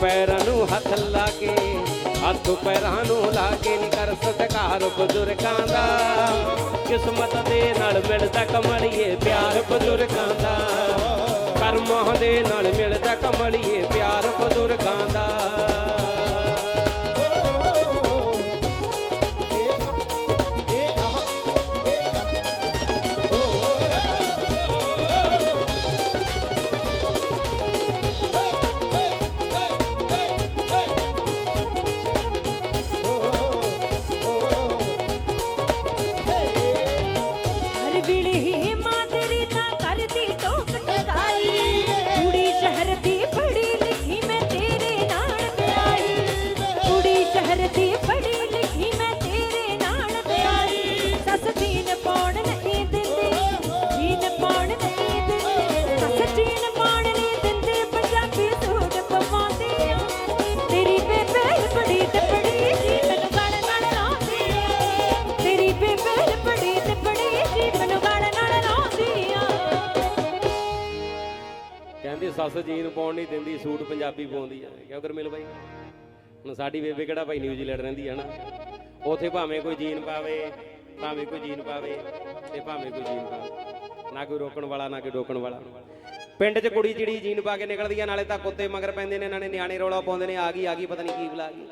ਪੈਰਾਂ ਨੂੰ ਹੱਥ ਲਾ ਕੇ, ਹੱਥ ਪੈਰਾਂ ਨੂੰ ਲਾ ਕੇ ਨੀ ਕਰ ਸਤਿਕਾਰ ਬਜ਼ੁਰਗਾਂ ਦਾ। ਕਿਸਮਤ ਦੇ ਨਾਲ ਮਿਲਦਾ ਕਮਲੀਏ ਪਿਆਰ ਬਜ਼ੁਰਗਾਂ ਦਾ। ਕਰਮਾਂ ਦੇ ਨਾਲ ਮਿਲਦਾ ਕਮਲੀਏ ਪਿਆਰ ਬਜ਼ੁਰਗਾਂ ਦਾ। ਹਰ ਮਾਂ ਤੇਰੀ ਨਾ ਕਰਦੀ ਟੋਕ ਟਕਾਈ। ਕੁੜੀ ਸ਼ਹਿਰ ਦੀ ਪੜ੍ਹੀ ਲਿਖੀ ਮੈਂ ਤੇਰੇ ਨਾਲ ਵਿਆਹੀ। ਕੁੜੀ ਸ਼ਹਿਰ ਦੀ ਪੜ੍ਹੀ ਲਿਖੀ ਮੈਂ ਤੇਰੇ ਨਾਲ ਵਿਆਹੀ। ਸੱਸ ਜੀਨ ਕਹਿੰਦੀ ਸੱਸ ਜੀਨ ਪਾਉਣ ਨਹੀਂ ਦਿੰਦੀ, ਸੂਟ ਪੰਜਾਬੀ ਪਾਉਂਦੀ ਆ। ਕਿਉਂ ਗੁਰਮੇਲ ਬਾਈ? ਹੁਣ ਸਾਡੀ ਬੇਬੇ ਕਿਹੜਾ ਭਾਈ ਨਿਊਜ਼ੀਲੈਂਡ ਰਹਿੰਦੀ ਆ ਨਾ? ਉਥੇ ਭਾਵੇਂ ਕੋਈ ਜੀਨ ਪਾਵੇ, ਭਾਵੇਂ ਕੋਈ ਜੀਨ ਪਾਵੇ, ਤੇ ਭਾਵੇਂ ਕੋਈ ਜੀਨ ਪਾਵੇ। ਨਾ ਕੋਈ ਰੋਕਣ ਵਾਲਾ, ਨਾ ਕੋਈ ਡੋਕਣ ਵਾਲਾ। ਪਿੰਡ 'ਚ ਕੁੜੀ ਜਿਹੜੀ ਜੀਨ ਪਾ ਕੇ ਨਿਕਲਦੀ ਆ ਨਾਲੇ ਤਾਂ ਕੁੱਤੇ ਮਗਰ ਪੈਂਦੇ ਨੇ ਇਹਨਾਂ ਨੇ ਨਿਆਣੇ ਰੌਲਾ ਪਾਉਂਦੇ ਨੇ, ਆ ਗਈ ਆ ਗਈ, ਪਤਾ ਨਹੀਂ ਕੀ ਬੁਲਾ ਗਈ।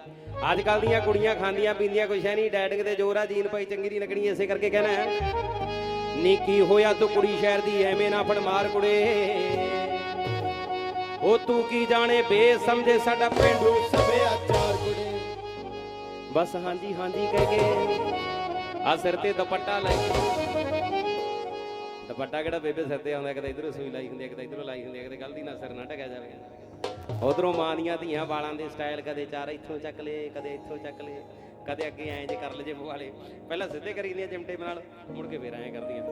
ਅੱਜ ਕੱਲ ਦੀਆਂ ਕੁੜੀਆਂ ਖਾਂਦੀਆਂ, ਪੀਂਦੀਆਂ ਕੁਛ ਹੈ ਨਹੀਂ, ਡੈਡਿੰਗ ਤੇ ਜ਼ੋਰ ਆ, ਜੀਨ ਪਾਈ ਚੰਗੀ ਨਹੀਂ ਲੱਗਣੀ, ਇਸੇ ਕਰਕੇ ਕਹਿਣਾ ਹੈ ਨੀ ਕੀ ਹੋਇਆ ਤੂੰ ਕੁੜੀ ਸ਼ਹਿਰ ਦੀ, ਐਵੇਂ ਨਾ ਫੜ ਮਾਰ ਕੁੜੇ। ਉਹ ਤੂੰ ਕੀ ਜਾਣੇ, ਬੇਸਮਝੇ ਸਾਡਾ ਪਿੰਡੂ ਸਭਿਆਚਾਰ ਕੁੜੇ ਬਸ ਹਾਂਜੀ ਹਾਂਜੀ ਕਹਿ ਕੇ ਆ ਸਿਰ ਤੇ ਦੁਪੱਟਾ ਲੈ ਕੇ ਦੁਪੱਟਾ ਕਿਹੜਾ ਬੇਬੇ ਸਿਰ ਤੇ ਆਉਂਦਾ ਕਦੇ ਇਧਰੋਂ ਸੂਈ ਲਾਈ ਹੁੰਦੀ ਹੈ ਕਦੇ ਇਧਰੋਂ ਲਾਈ ਹੁੰਦੀ ਹੈ ਕਦੇ ਗਲਤੀ ਨਾਲ ਸਿਰ ਨਾ ਢਕਿਆ ਜਾਵੇ। ਉਧਰੋਂ ਮਾਂ ਦੀਆਂ ਧੀਆਂ ਵਾਲਾਂ ਦੇ ਸਟਾਈਲ ਕਦੇ ਚਾਰ ਇੱਥੋਂ ਚੱਕ ਲਏ, ਕਦੇ ਇੱਥੋਂ ਚੱਕ ਲਏ, ਕਦੇ ਅੱਗੇ ਐਂ ਜੇ ਕਰ ਲਏ ਜੇ ਵਾਲੇ ਪਹਿਲਾਂ ਸਿੱਧੇ ਕਰੀ ਚਿਮਟੇ ਨਾਲ, ਮੁੜ ਕੇ ਫੇਰ ਐਂ ਕਰਦੀਆਂ।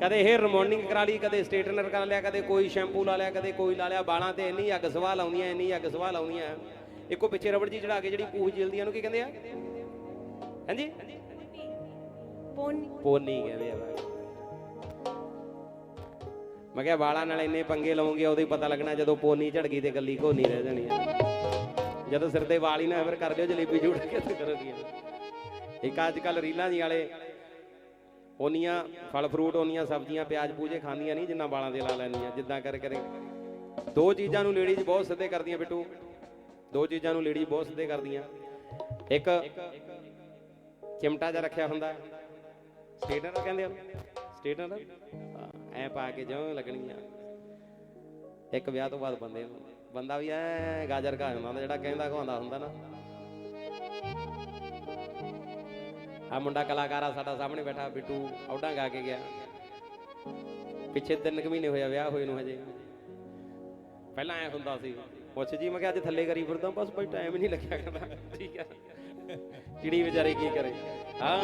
ਕਦੇ ਹੇਅਰ ਰਿਮੋਨਿੰਗ ਕਰਾ ਲਈ ਕਦੇ ਸਟ੍ਰੇਟਨਰ ਕਰ ਲਿਆ ਕਦੇ ਕੋਈ ਸ਼ੈਂਪੂ ਲਾ ਲਿਆ ਕਦੇ ਕੋਈ ਲਾ ਲਿਆ ਬਾਲਾਂ ਤੇ ਇੰਨੀ ਅੱਗ ਸਵਾਹ ਲਾਉਂਦੀਆਂ ਇੰਨੀ ਅੱਗ ਸਵਾਹ ਲਾਉਂਦੀਆਂ। ਇੱਕੋ ਪਿੱਛੇ ਰਬੜ ਜੀ ਚੜਾ ਕੇ ਜਿਹੜੀ ਪੂਛ ਜਿਲਦੀ ਉਹਨੂੰ ਕੀ ਕਹਿੰਦੇ ਆ? ਹਾਂਜੀ? ਪੋਨੀ। ਪੋਨੀ ਕਹਿੰਦੇ ਆ ਮੈਂ ਕਿਹਾ ਵਾਲਾਂ ਨਾਲ ਇੰਨੇ ਪੰਗੇ ਲਾਉਂਗੇ ਉਦੋਂ ਹੀ ਪਤਾ ਲੱਗਣਾ ਜਦੋਂ ਪੋਨੀ ਝੜ ਗਈ ਤੇ ਗੱਲੀ ਘੋਨੀ ਰਹਿ ਜਾਣੀ ਆ। ਜਦੋਂ ਸਿਰ ਤੇ ਵਾਲ ਹੀ ਨਾ ਫਿਰ ਕਰ ਲਿਓ ਜਲੇਬੀ ਜੁੜ ਕੇ ਤੇ ਕਰੋਗੀ ਇੱਕ ਅੱਜ ਕੱਲ ਰੀਲਾਂ ਜੀ ਵਾਲੇ ਉਹਨੀਆਂ ਫਲ ਫਰੂਟ ਉਹਨੀਆਂ ਸਬਜ਼ੀਆਂ, ਪਿਆਜ਼ ਪੂਜੇ ਖਾਂਦੀਆਂ ਨਹੀਂ, ਜਿੰਨਾ ਵਾਲਾਂ ਦੇ ਲਾ ਲੈਣੀਆਂ ਜਿੱਦਾਂ ਕਰ ਕਰੇ। ਦੋ ਚੀਜ਼ਾਂ ਨੂੰ ਲੇਡੀਜ਼ ਬਹੁਤ ਸਿੱਧੇ ਕਰਦੀਆਂ ਬਿੱਟੂ। ਦੋ ਚੀਜ਼ਾਂ ਨੂੰ ਲੇਡੀਜ਼ ਬਹੁਤ ਸਿੱਧੇ ਕਰਦੀਆਂ। ਇੱਕ ਚਿਮਟਾ ਜਿਹਾ ਰੱਖਿਆ ਹੁੰਦਾ। ਸਟੇਟਨਰ ਕਹਿੰਦੇ ਆ? ਸਟੇਟਨਰ ਐ ਪਾ ਕੇ ਜਿਉਂ ਲੱਗਣੀਆਂ। ਇੱਕ ਵਿਆਹ ਤੋਂ ਬਾਅਦ ਬੰਦੇ ਨੂੰ। ਬੰਦਾ ਵੀ ਐ ਗਾਜਰ ਘਾ ਜਾਂਦਾ ਜਿਹੜਾ ਕਹਿੰਦਾ ਖਵਾਉਂਦਾ ਹੁੰਦਾ ਨਾ। ਆ ਮੁੰਡਾ ਕਲਾਕਾਰ ਆ ਸਾਡਾ ਸਾਹਮਣੇ ਬੈਠਾ, ਬਿੱਟੂ ਔਡਾ ਗਾ ਕੇ ਗਿਆ। ਪਿੱਛੇ ਤਿੰਨ ਕੁ ਮਹੀਨੇ ਹੋਇਆ ਵਿਆਹ ਹੋਏ ਨੂੰ ਹਜੇ। ਪਹਿਲਾਂ ਐ ਹੁੰਦਾ ਸੀ, ਪੁੱਛ ਜੀ, ਮੈਂ ਕਿਹਾ ਅੱਜ ਥੱਲੇ ਕਰੀ ਫਿਰਦਾ, ਬਸ ਬਈ ਟਾਈਮ ਨਹੀਂ ਲੱਗਿਆ ਕਰਦਾ। ਠੀਕ ਆ। ਚਿੜੀ ਵਿਚਾਰੇ ਕੀ ਕਰੇ? ਆ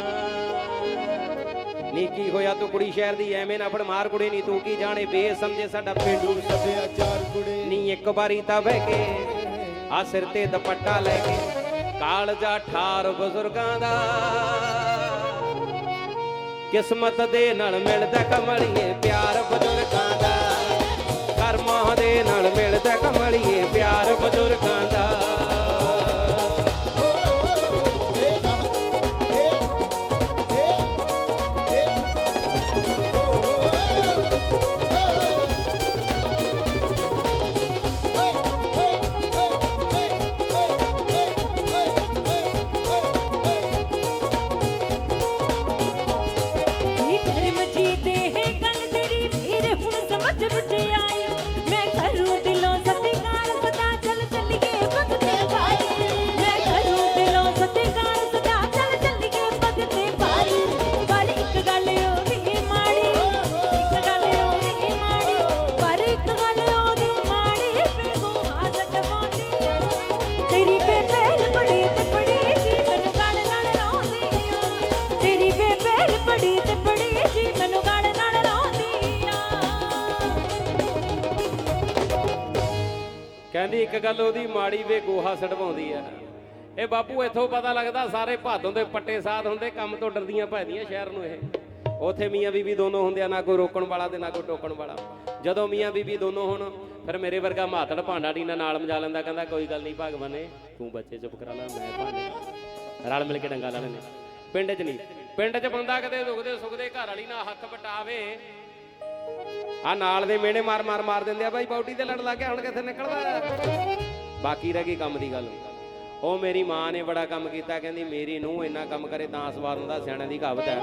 ਨੀ ਕੀ ਹੋਇਆ ਤੂੰ ਕੁੜੀ ਸ਼ਹਿਰ ਦੀ, ਐਵੇਂ ਨਾ ਫੜ, ਮਾਰ ਕੁੜੇ ਨੀ ਤੂੰ ਕੀ ਜਾਣੇ? ਬੇਸਮਝੇ ਸਾਡਾ ਪਿੰਡੂ ਸਭਿਆਚਾਰ ਕੁੜੇ। ਨੀ ਇੱਕ ਵਾਰੀ ਤਾਂ ਬਹਿ ਕੇ ਆ ਸਿਰ ਤੇ ਦੁਪੱਟਾ ਲੈ ਕੇ। ਕਾਲਜਾ ਠਾਰ ਬਜ਼ੁਰਗਾਂ ਦਾ। ਕਿਸਮਤ ਦੇ ਨਾਲ ਮਿਲਦਾ ਕਮਲੀਏ ਕਹਿੰਦੀ ਇੱਕ ਗੱਲ ਉਹਦੀ ਮਾੜੀ ਵੇ ਗੋਹਾ ਸੜਵਾਉਂਦੀ ਆ। ਇਹ ਬਾਪੂ, ਇੱਥੋਂ ਪਤਾ ਲੱਗਦਾ ਸਾਰੇ ਭਾਦੋਂ ਦੇ ਪੱਟੇ ਸਾਧ ਹੁੰਦੇ, ਕੰਮ ਤੋਂ ਡਰਦੀਆਂ ਭੈਦੀਆਂ ਸ਼ਹਿਰ ਨੂੰ ਇਹ। ਉਥੇ ਮੀਆਂ ਬੀਬੀ ਦੋਨੋਂ ਹੁੰਦੇ ਆ ਨਾ ਕੋਈ ਰੋਕਣ ਵਾਲਾ ਤੇ ਨਾ ਕੋਈ ਟੋਕਣ ਵਾਲਾ। ਜਦੋਂ ਮੀਆਂ ਬੀਬੀ ਦੋਨੋਂ ਹੁਣ, ਫਿਰ ਮੇਰੇ ਵਰਗਾ ਮਾਤੜ ਭਾਂਡਾ ਟੀਨਾ ਨਾਲ ਮਜਾ ਲੈਂਦਾ, ਕਹਿੰਦਾ ਕੋਈ ਗੱਲ ਨਹੀਂ ਭਗਵਾਨ ਨੇ, ਤੂੰ ਬੱਚੇ ਚੁੱਪ ਕਰਾ ਲੈ, ਮੈਂ ਭਾਂਡੇ ਰਲ ਮਿਲ ਕੇ ਡੰਗਾ ਲਾ ਲੈਨੇ ਪਿੰਡ 'ਚ ਨਹੀਂ ਪਿੰਡ 'ਚ ਬੰਦਾ ਕਦੇ ਦੁਖਦੇ ਸੁਖਦੇ, ਘਰ ਵਾਲੀ ਨਾਲ ਹੱਥ ਵਟਾਵੇ। ਆ ਨਾਲ ਦੇ ਮੇਨੇ ਮਾਰ ਮਾਰ ਮਾਰ ਦਿੰਦੇ ਆ ਬਾਈ ਪੌਟੀ ਤੇ ਲੜ ਲਾ ਕੇ ਹੁਣ ਕਿੱਥੇ ਨਿਕਲਦਾ? ਬਾਕੀ ਰਹਿ ਗਈ ਕੰਮ ਦੀ ਗੱਲ। ਉਹ ਮੇਰੀ ਮਾਂ ਨੇ ਬੜਾ ਕੰਮ ਕੀਤਾ, ਕਹਿੰਦੀ ਮੇਰੀ ਨੂੰ ਇੰਨਾ ਕੰਮ ਕਰੇ ਤਾਂ ਸਵਾਰ ਹੁੰਦਾ, ਸਿਆਣਿਆਂ ਦੀ ਕਹਾਵਤ ਹੈ।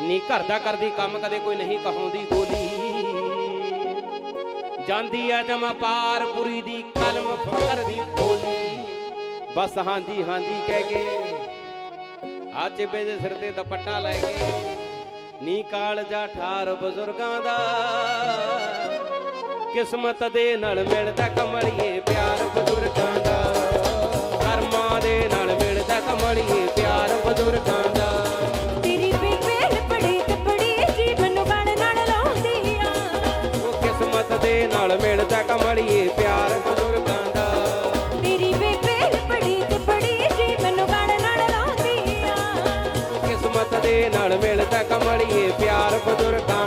ਨੀ ਘਰ ਦਾ ਕਰਦੀ ਕੰਮ ਕਦੇ ਕੋਈ ਨਹੀਂ ਕਹਾਉਂਦੀ ਗੋਲੀ ਜਾਂਦੀ ਆ ਜਮਾ ਪਾਰਪੁਰੀ ਦੀ ਕਲਮ ਫਕਰ ਦੀ ਬੋਲੀ। ਬਸ ਹਾਂਜੀ ਹਾਂਜੀ ਕਹਿ ਕੇ ਆ ਚਿੱਬੇ ਦੇ ਸਿਰ ਤੇ ਦੁਪੱਟਾ ਲੈ ਕੇ ਨੀ ਕਾਲਜਾ ਠਾਰ ਬਜ਼ੁਰਗਾਂ ਦਾ। ਕਿਸਮਤ ਦੇ ਨਾਲ ਮਿਲਦਾ ਕਮਲੀਏ ਪਿਆ ਨਾਲ ਲਾਉਂਦੀ ਆ ਕਿਸਮਤ ਦੇ ਨਾਲ ਮਿਲਦਾ ਕਮਲੀਏ ਪਿਆਰ ਬਜ਼ੁਰਗਾਂ